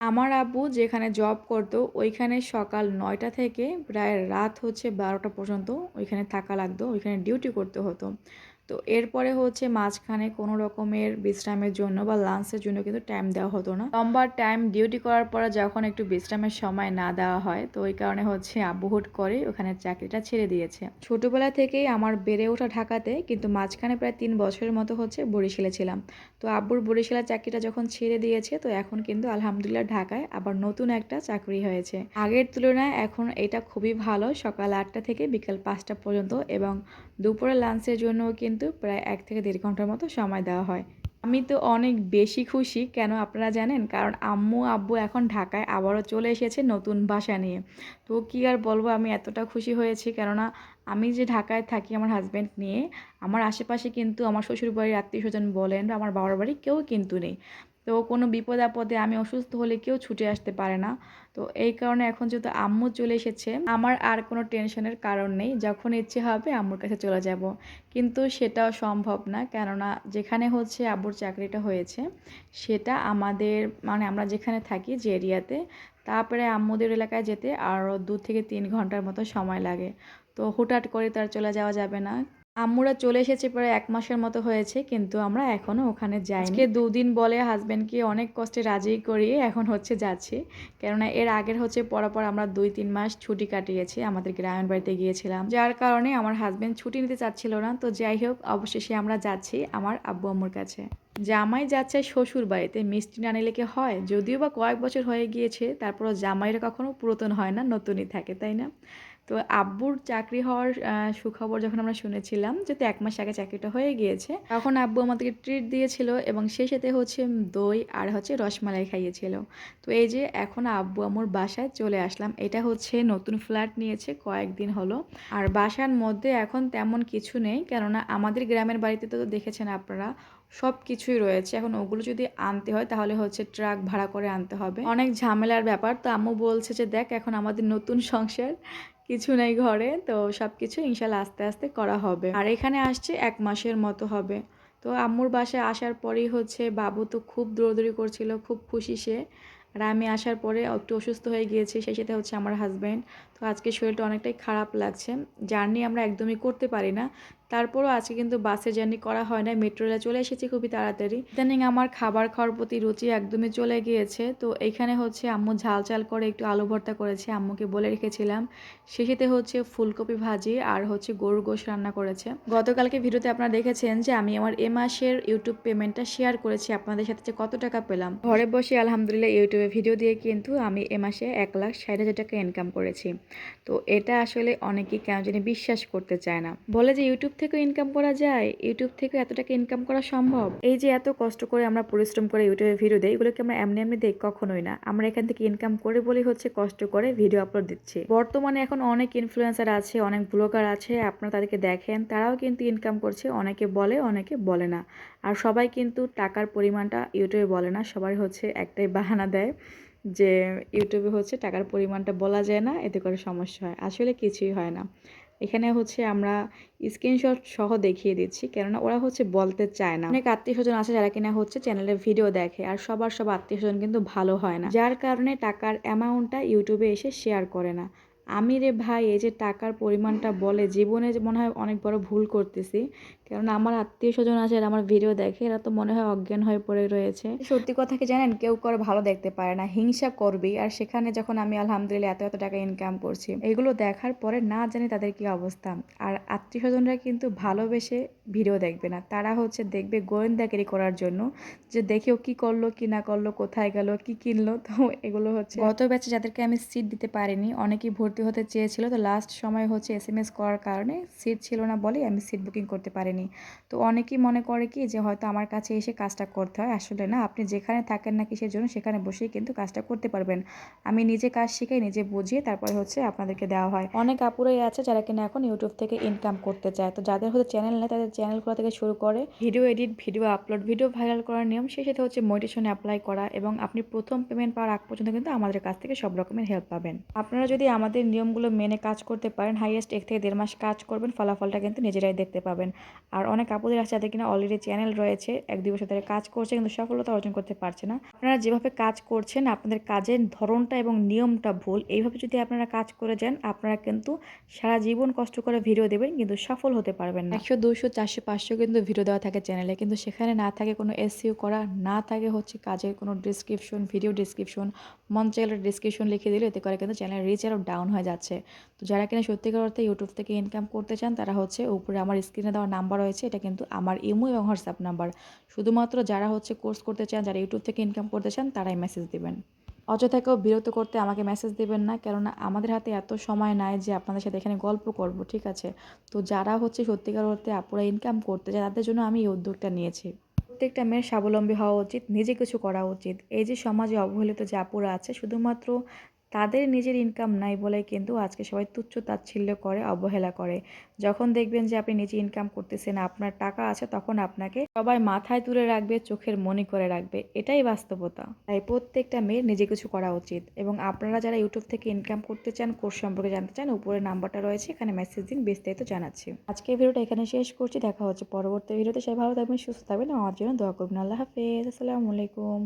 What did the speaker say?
আমার আব্বু যেখানে জব করতো, ওইখানে সকাল নয়টা থেকে প্রায় রাত হচ্ছে বারোটা পর্যন্ত ওইখানে থাকা লাগতো, ওইখানে ডিউটি করতে হতো। তো এরপরে হচ্ছে মাঝখানে কোনো রকমের বিশ্রামের জন্য বা লাঞ্চের জন্য কিন্তু টাইম দেওয়া হতো না। লম্বা টাইম ডিউটি করার পরে যখন একটু বিশ্রামের সময় না দেওয়া হয়, তো ওই কারণে হচ্ছে আব্বু হুট করে ওখানে চাকরিটা ছেড়ে দিয়েছে। ছোটোবেলা থেকেই আমার বেড়ে ওঠা ঢাকাতে কিন্তু মাঝখানে প্রায় তিন বছরের মতো হচ্ছে বরিশালে ছিলাম। তো আব্বুর বরিশালের চাকরিটা যখন ছেড়ে দিয়েছে, তো এখন কিন্তু আলহামদুলিল্লাহ ঢাকায় আবার নতুন একটা চাকরি হয়েছে। আগের তুলনায় এখন এটা খুবই ভালো, সকাল আটটা থেকে বিকাল পাঁচটা পর্যন্ত এবং দুপুরে লাঞ্চের জন্য কিন্তু প্রায় এক থেকে দেড় ঘণ্টার মতো সময় দেওয়া হয়। আমি তো অনেক বেশি খুশি, কেন আপনারা জানেন? কারণ আম্মু, আব্বু এখন ঢাকায় আবারও চলে এসেছে নতুন বাসা নিয়ে। তো কী আর বলব, আমি এতটা খুশি হয়েছি। কেননা আমি যে ঢাকায় থাকি আমার হাজব্যান্ড নিয়ে, আমার আশেপাশে কিন্তু আমার শ্বশুর বাড়ির আত্মীয় স্বজন বলেন বা আমার বাবার বাড়ি কেউ কিন্তু নেই। তো কোনো বিপদ আপদে আমি অসুস্থ হলে কেউ ছুটে আসতে পারে না। তো এই কারণে এখন যেহেতু আম্মু চলে এসেছে, আমার আর কোনো টেনশনের কারণ নেই, যখন ইচ্ছে হবে আম্মুর কাছে চলে যাব। কিন্তু সেটাও সম্ভব না, কেননা যেখানে হচ্ছে আব্বুর চাকরিটা হয়েছে, সেটা আমাদের মানে আমরা যেখানে থাকি যে এরিয়াতে, তারপরে আম্মুদের এলাকায় যেতে আরও দু থেকে তিন ঘণ্টার মতো সময় লাগে। তো হুটহাট করে তার চলে যাওয়া যাবে না। আম্মুরা চলে এসেছে প্রায় এক মাসের মতো হয়েছে কিন্তু আমরা এখনও ওখানে যাই আজকে দুদিন বলে হাজব্যান্ডকে অনেক কষ্টে রাজি করিয়ে এখন হচ্ছে যাচ্ছি। কেননা এর আগের হচ্ছে পরপর আমরা দুই তিন মাস ছুটি কাটিয়েছি আমাদের গ্রামের বাড়িতে গিয়েছিলাম। যার কারণে আমার হাজব্যান্ড ছুটি নিতে চাচ্ছিল না তো যাই হোক অবশেষে আমরা যাচ্ছি আমার আব্বু আম্মুর কাছে। জামাই যাচ্ছে শ্বশুর বাড়িতে মিষ্টি না নিলে কি হয়? যদিও বা কয়েক বছর হয়ে গিয়েছে তারপরও জামাইরা কখনো পুরাতন হয় না নতুনই থাকে তাই না? তো আব্বুর চাকরি হওয়ার সুখবর যখন আমরা শুনেছিলাম যেহেতু এক মাস আগে চাকরিটা হয়ে গিয়েছে, তখন আব্বু আমাদেরকে ট্রিট দিয়েছিল এবং সেই সাথে হচ্ছে দই আর হচ্ছে রসমালাই খাইয়েছিল। তো এই যে এখন আব্বু আমুর বাসায় চলে আসলাম। এটা হচ্ছে নতুন ফ্ল্যাট নিয়েছে, কয়েকদিন হলো। আর বাসার মধ্যে এখন তেমন কিছু নেই, কেননা আমাদের গ্রামের বাড়িতে তো দেখেছেন আপনারা সব কিছুই রয়েছে। এখন ওগুলো যদি আনতে হয়, তাহলে হচ্ছে ট্রাক ভাড়া করে আনতে হবে। অনেক ঝামেলার ব্যাপার। তো আম্মু বলছে যে, দেখ, এখন আমাদের নতুন সংসার। কিছু নেই ঘরে, তো সব কিছু ইনশাল্লাহ আস্তে আস্তে করা হবে। আর এখানে আসছে এক মাসের মতো হবে। তো আম্মুর বাসায় আসার পরেই হচ্ছে বাবু তো খুব দৌড়দৌড়ি করছিল, খুব খুশি সে। আর আমি আসার পরে একটু অসুস্থ হয়ে গিয়েছি, সেই সাথে হচ্ছে আমার হাজব্যান্ড তো আজকে শরীরটা অনেকটাই খারাপ লাগছে। জার্নি আমরা একদমই করতে পারি না। তারপরও আজকে কিন্তু বাসে জার্নি করা হয় না মেট্রো রেলে চলে এসেছি খুবই তাড়াতাড়ি। ইদানিং আমার খাবার খাওয়ার প্রতি রুচি একদমই চলে গিয়েছে। তো এখানে হচ্ছে আম্মু ঝাল ঝাল করে একটু আলু ভর্তা করেছে, আম্মুকে বলে রেখেছিলাম। সেসাথে হচ্ছে ফুলকপি ভাজি আর হচ্ছে গরুর গোশ রান্না করেছে। গতকালকে ভিডিওতে আপনারা দেখেছেন যে আমি আমার এ মাসের ইউটিউব পেমেন্টটা শেয়ার করেছি, আপনাদের সাথে যে কত টাকা পেলাম। ঘরে বসে আলহামদুলিল্লাহ ইউটিউবে ভিডিও দিয়ে কিন্তু আমি এ মাসে এক লাখ ষাট হাজার টাকা ইনকাম করেছি। তো এটা আসলে অনেকেই কেন জানি বিশ্বাস করতে চায় না। বলে যে ইউটিউব থেকে ইনকাম করা যায়? ইউটিউব থেকে এত টাকা ইনকাম করা সম্ভব? এই যে এত কষ্ট করে আমরা পরিশ্রম করে ইউটিউবে ভিডিও দেই, এগুলোকে আমরা এমনি এমনি দেই কখনোই না। আমরা এখান থেকে ইনকাম করে বলেই হচ্ছে কষ্ট করে ভিডিও আপলোড দিচ্ছি। বর্তমানে এখন অনেক ইনফ্লুয়েন্সার আছে, অনেক ব্লগার আছে, আপনারা তাদেরকে দেখেন, তারাও কিন্তু ইনকাম করছে, অনেকে বলে অনেকে বলে না। আর সবাই কিন্তু টাকার পরিমাণটা ইউটিউবে বলে না, সবাই হচ্ছে একটাই বাহানা দেয় যে, ইউটিউবে হচ্ছে টাকার পরিমাণটা বলা যায় না, এতে করে সমস্যা হয়। আসলে কিছুই হয় না। এখানে হচ্ছে আমরা স্ক্রিনশট সহ দেখিয়ে দিচ্ছি, কেননা ওরা হচ্ছে বলতে চায় না। অনেক আত্মীয় স্বজন আছে যারা কিনা হচ্ছে চ্যানেলে ভিডিও দেখে, আর সবার সব আত্মীয় স্বজন কিন্তু ভালো হয় না। যার কারণে টাকার অ্যামাউন্টটা ইউটিউবে এসে শেয়ার করে না। আমি রে ভাই, এই যে টাকার পরিমাণটা বলে জীবনে মনে হয় অনেক বড় ভুল করতেছি কেননা আমার আত্মীয় স্বজন আছে আর আমার ভিডিও দেখে এরা তো মনে হয় অজ্ঞান হয়ে পড়ে রয়েছে। সত্যি কথা কি জানেন? কেউ করে ভালো দেখতে পারে না হিংসা করবেই। আর সেখানে যখন আমি আলহামদুলিল্লাহ এত এত টাকা ইনকাম করছি এগুলো দেখার পরে না জানি তাদের কি অবস্থা। আর আত্মীয় স্বজনরা কিন্তু ভালোবেসে ভিডিও দেখবে না। তারা হচ্ছে দেখবে গোয়েন্দাগিরি করার জন্য যে দেখেও কি করল কি না করল কোথায় গেল কি কিনলো তো এগুলো হচ্ছে গত ব্যাচে যাদেরকে আমি সিট দিতে পারিনি অনেকেই ভর্তি হতে চেয়েছিল। তো লাস্ট সময় হচ্ছে এস এম এস করার কারণে সিট ছিল না বলে আমি সিট বুকিং করতে পারিনি। পারেনি। তো অনেকেই মনে করে কি যে হয়তো আমার কাছে এসে কাজটা করতে হয়। আসলে না, আপনি যেখানে থাকেন না কিসের জন্য সেখানে বসেই কিন্তু কাজটা করতে পারবেন। আমি নিজে কাজ শিখে নিজে বুঝিয়ে তারপরে হচ্ছে আপনাদেরকে দেওয়া হয়। অনেক আপুরাই আছে যারা কিনা এখন ইউটিউব থেকে ইনকাম করতে চায়। তো যাদের হচ্ছে চ্যানেল নেই, তাদের চ্যানেলগুলো থেকে শুরু করে video edit video upload video viral করার নিয়ম, সেই সাথে হচ্ছে মোটিভেশনে অ্যাপ্লাই করা এবং আপনি প্রথম পেমেন্ট পাওয়ার আগ পর্যন্ত কিন্তু আমাদের কাছ থেকে সব রকমের হেল্প পাবেন। আপনারা যদি আমাদের নিয়মগুলো মেনে কাজ করতে পারেন হাইয়েস্ট এক থেকে দেড় মাস কাজ করবেন, ফলাফলটা কিন্তু নিজেরাই দেখতে পাবেন। আর অনেক আপুদের আছে যাদের কিনা অলরেডি চ্যানেল রয়েছে, এক দুই বছর ধরে কাজ করছে কিন্তু সফলতা অর্জন করতে পারছে না। আপনারা যেভাবে কাজ করছেন, আপনাদের কাজের ধরনটা এবং নিয়মটা ভুল, এইভাবে যদি আপনারা কাজ করে যান, আপনারা কিন্তু সারা জীবন কষ্ট করে ভিডিও দেবেন কিন্তু সফল হতে পারবেন না। একশো দুশো চারশো, পাঁচশো কিন্তু ভিডিও দেওয়া থাকে চ্যানেলে কিন্তু সেখানে না থাকে কোনো এসিও করা, না থাকে হচ্ছে কাজের কোনো ডিসক্রিপশন ভিডিও ডিসক্রিপশন মন ডিসক্রিপশন লিখে দিলে এতে করে কিন্তু চ্যানেল রিচ আরও ডাউন হয়ে যাচ্ছে। তো যারা কিনা সত্যিকার অর্থে ইউটিউব থেকে ইনকাম করতে চান, তারা হচ্ছে উপরে আমার স্ক্রিনে দেওয়া নাম্বার রয়েছে, এটা কিন্তু আমার ইমো এবং হোয়াটসঅ্যাপ নাম্বার। শুধুমাত্র যারা হচ্ছে কোর্স করতে চান, যারা ইউটিউব থেকে ইনকাম করতে চান, তারাই মেসেজ দেবেন। অযথা কেউ বিরক্ত করতে আমাকে মেসেজ দেবেন না, কেননা আমাদের হাতে এত সময় নাই যে আপনাদের সাথে এখানে গল্প করব, ঠিক আছে? তো যারা হচ্ছে সত্যিকার অর্থে আপুরা ইনকাম করতে চায়, তাদের জন্য আমি এই উদ্যোগটা নিয়েছি। প্রত্যেকটা মেয়ের স্বাবলম্বী হওয়া উচিত, নিজে কিছু করা উচিত। এই যে সমাজে অবহেলিত যে আপুরা আছে, শুধুমাত্র তাদের নিজের ইনকাম নাই বলে কিন্তু আজকে সবাই তুচ্ছ তাচ্ছিল্য করে, অবহেলা করে। যখন দেখবেন যে আপনি নিজে ইনকাম করতেছেন, আপনার টাকা আছে তখন আপনাকে সবাই মাথায় তুলে রাখবে, চোখের মনি করে রাখবে। এটাই বাস্তবতা। তাই প্রত্যেকটা মেয়ের নিজে কিছু করা উচিত এবং আপনারা যারা ইউটিউব থেকে ইনকাম করতে চান কোর্স সম্পর্কে জানতে চান, উপরে নাম্বারটা রয়েছে, এখানে মেসেজ দিন, বিস্তারিত জানাচ্ছি। আজকে ভিডিওটা এখানে শেষ করছি, দেখা হচ্ছে পরবর্তী ভিডিওতে। সবাই ভালো থাকবেন, সুস্থ থাকবেন, আমার জন্য দোয়া করবেন। আল্লাহ হাফেজ, আসসালামু আলাইকুম।